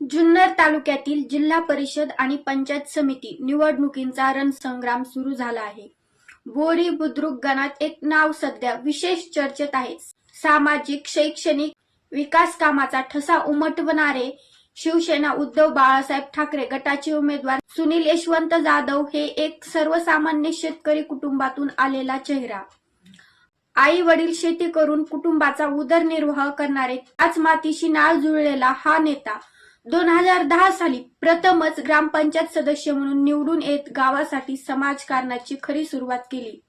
जुन्नर तालुक्यातील जिल्हा परिषद आणि पंचायत समिती निवडणुकींचा रणसंग्राम सुरू झाला आहे. बोरी बुद्रुक गणात एक नाव सध्या विशेष चर्चेत आहे. सामाजिक शैक्षणिक विकास कामाचा ठसा उमटवणारे शिवसेना उद्धव बाळासाहेब ठाकरे गटाचे उमेदवार सुनील यशवंत जाधव हे एक सर्वसामान्य शेतकरी कुटुंबातून आलेला चेहरा. आई वडील शेती करून कुटुंबाचा उदरनिर्वाह करणारे त्याच मातीशी नाळ जुळलेला हा नेता दोन हजार दहा साली प्रथमच ग्रामपंचायत सदस्य म्हणून निवडून येत गावासाठी समाजकारणाची खरी सुरुवात केली.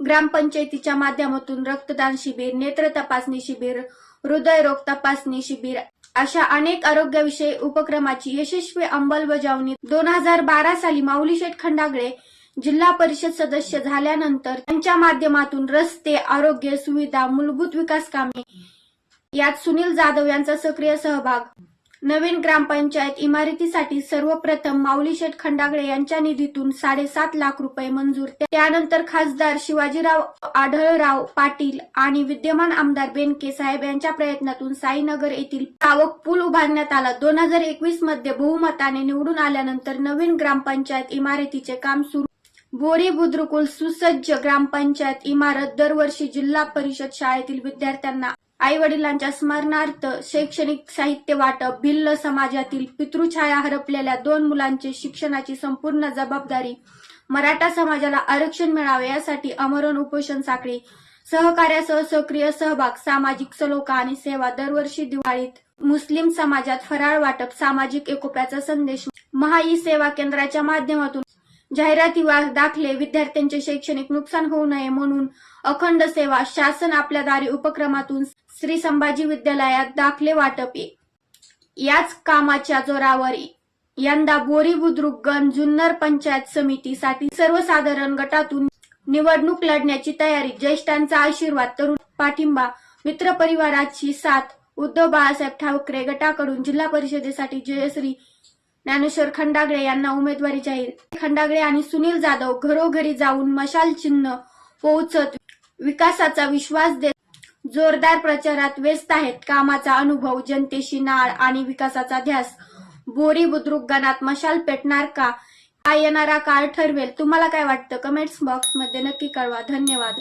ग्रामपंचायतीच्या माध्यमातून रक्तदान शिबिर नेत्र तपासणी शिबिर हृदयरोग तपासणी शिबिर अशा अनेक आरोग्यविषयी उपक्रमाची यशस्वी अंमलबजावणी दोन हजार बारा साली माऊली शेठ खंडागळे जिल्हा परिषद सदस्य झाल्यानंतर त्यांच्या माध्यमातून रस्ते आरोग्य सुविधा मूलभूत विकास कामे यात सुनील जाधव यांचा सक्रिय सहभाग नवीन ग्रामपंचायत इमारतीसाठी सर्वप्रथम माऊली शेठ खंडागळे यांच्या निधीतून साडेसात लाख रुपये मंजूर. त्यानंतर खासदार शिवाजीराव आढळराव पाटील आणि विद्यमान आमदार बेनके साहेब यांच्या प्रयत्नातून साईनगर येथील पावक पूल उभारण्यात आला. दोन हजार एकवीसमध्ये बहुमताने निवडून आल्यानंतर नवीन ग्रामपंचायत इमारतीचे काम सुरू बोरी बुद्रुकुल सुसज्ज ग्रामपंचायत इमारत दरवर्षी जिल्हा परिषद शाळेतील विद्यार्थ्यांना आई वडिलांच्या स्मरणार्थ शैक्षणिक साहित्य वाटप भिल्ल समाजातील पितृछाया हरपलेल्या दोन मुलांचे शिक्षणाची संपूर्ण जबाबदारी मराठा समाजाला आरक्षण मिळावे यासाठी अमरण उपोषण साखळी सहकार्यासह सक्रिय सहभाग सामाजिक सलोखा आणि सेवा दरवर्षी दिवाळीत मुस्लिम समाजात फराळ वाटप सामाजिक एकोप्याचा संदेश महाई सेवा केंद्राच्या माध्यमातून जाहिराती दाखले विद्यार्थ्यांचे शैक्षणिक नुकसान होऊ नये म्हणून अखंड सेवा शासन आपल्या दारी उपक्रमातून श्री संभाजी विद्यालयात दाखले वाटप याच कामाच्या जोरावर यंदा बोरी बुद्रुक गण जुन्नर पंचायत समितीसाठी सर्वसाधारण गटातून निवडणूक लढण्याची तयारी ज्येष्ठांचा आशीर्वाद तरुण पाठिंबा मित्रपरिवाराची साथ उद्धव बाळासाहेब ठाकरे गटाकडून जिल्हा परिषदेसाठी जयश्री ज्ञानेश्वर खंडागळे यांना उमेदवारी जाहीर. खंडागळे आणि सुनील जाधव घरोघरी जाऊन मशाल चिन्ह पोहोचत विकासाचा विश्वास देत जोरदार प्रचारात व्यस्त आहेत. कामाचा अनुभव जनतेशी नाळ आणि विकासाचा ध्यास. बोरी बुद्रुक गणात मशाल पेटणार का? काय येणारा काळ ठरवेल? तुम्हाला काय वाटतं? कमेंट्स बॉक्समध्ये नक्की कळवा. धन्यवाद.